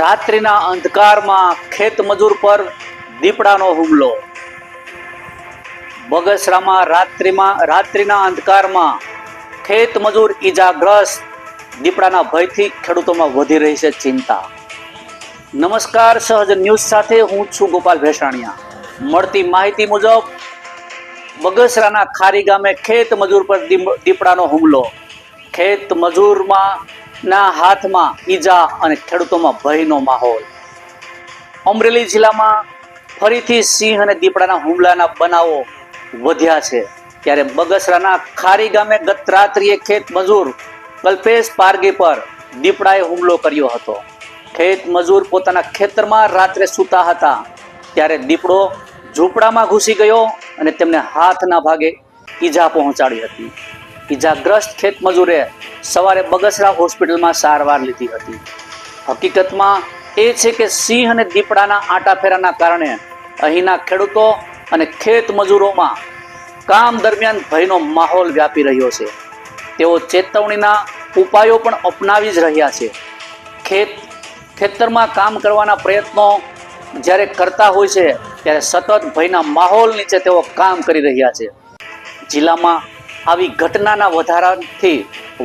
રાત્રિના અંધકારમાં ખેત મજૂર પર દીપડાનો હુમલો. બગસરામાં રાત્રિમાં, રાત્રિના અંધકારમાં ખેત મજૂર ઈજાગ્રસ્ત. દીપડાના ભયથી ખેડૂતોમાં વધી રહી છે ચિંતા. નમસ્કાર, સહજ ન્યૂઝ સાથે હું છું ગોપાલ ભેસાણીયા. મળતી માહિતી મુજબ, બગસરાના ખારી ગામે ખેત મજૂર પર દીપડાનો હુમલો. ખેત મજૂરમાં ના હાથમાં ઈજા અને ખેડૂતોમાં ભયનો માહોલ. અમરેલી જિલ્લામાં ફરીથી સિંહ અને દીપડાના હુમલાના બનાવો વધ્યા છે. ત્યારે બગસરાના ખારી ગામે ગત રાત્રિએ ખેત મજૂર કલ્પેશ પારગી પર દીપડાએ હુમલો કર્યો હતો. ખેત મજૂર પોતાના ખેતરમાં રાત્રે સૂતા હતા. ત્યારે દીપડો ઝૂંપડામાં ઘૂસી ગયો અને તેમને હાથના ભાગે ઈજા પહોંચાડી હતી. ઈજાગ્રસ્ત ખેત મજૂરે સવારે બગસરા હોસ્પિટલમાં સારવાર લીધી હતી. હકીકતમાં એ છે કે સિંહ અને દીપડાના આંટાફેરાના કારણે અહીંના ખેડૂતો અને ખેત મજૂરોમાં કામ દરમિયાન ભયનો માહોલ વ્યાપી રહ્યો છે. તેઓ ચેતવણીના ઉપાયો પણ અપનાવી જ રહ્યા છે. ખેત, ખેતરમાં કામ કરવાના પ્રયત્નો જ્યારે કરતા હોય છે, ત્યારે સતત ભયના માહોલ નીચે તેઓ કામ કરી રહ્યા છે. જિલ્લામાં આવી ઘટનાના વધારાથી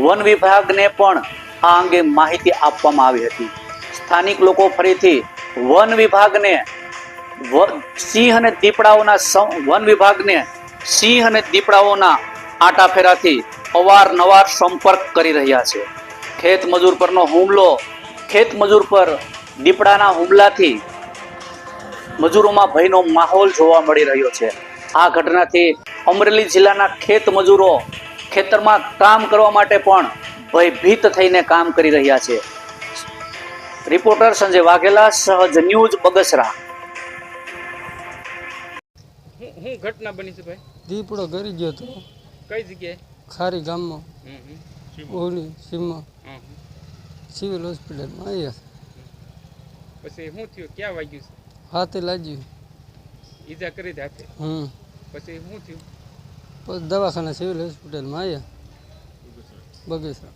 વન વિભાગને પણ આ અંગે માહિતી આપવામાં આવી હતી. સ્થાનિક લોકો ફરીથી વન વિભાગને સિંહ અને દીપડાઓના વન વિભાગને સિંહ અને દીપડાઓના આંટાફેરાથી અવારનવાર સંપર્ક કરી રહ્યા છે. ખેત મજૂર પરનો હુમલો, ખેત મજૂર પર દીપડાના હુમલાથી મજૂરોમાં ભયનો માહોલ જોવા મળી રહ્યો છે. આ ઘટનાથી અમરેલી જિલ્લાના ખેત મજૂરો ખેતરમાં કામ કરવા માટે પણ ભયભીત થઈને કામ કરી રહ્યા છે. રિપોર્ટર સંજય વાઘેલા સહજ ન્યૂઝ બગસરા. હું હું ઘટના બની છે ભાઈ? દીપડો ગરી ગયો તો કઈ જગ્યાએ? ખારી ગામમાં. ઓલી સીમમાં. સિવિલ હોસ્પિટલમાં આવ્યા પછી શું થયું? ક્યાં વાગ્યું છે? હાથે લાગ્યું. ઈજા કરી દે હાથે? હમ. પછી શું થયું? દવાખાના સિવિલ હોસ્પિટલમાં આવ્યા બગીચા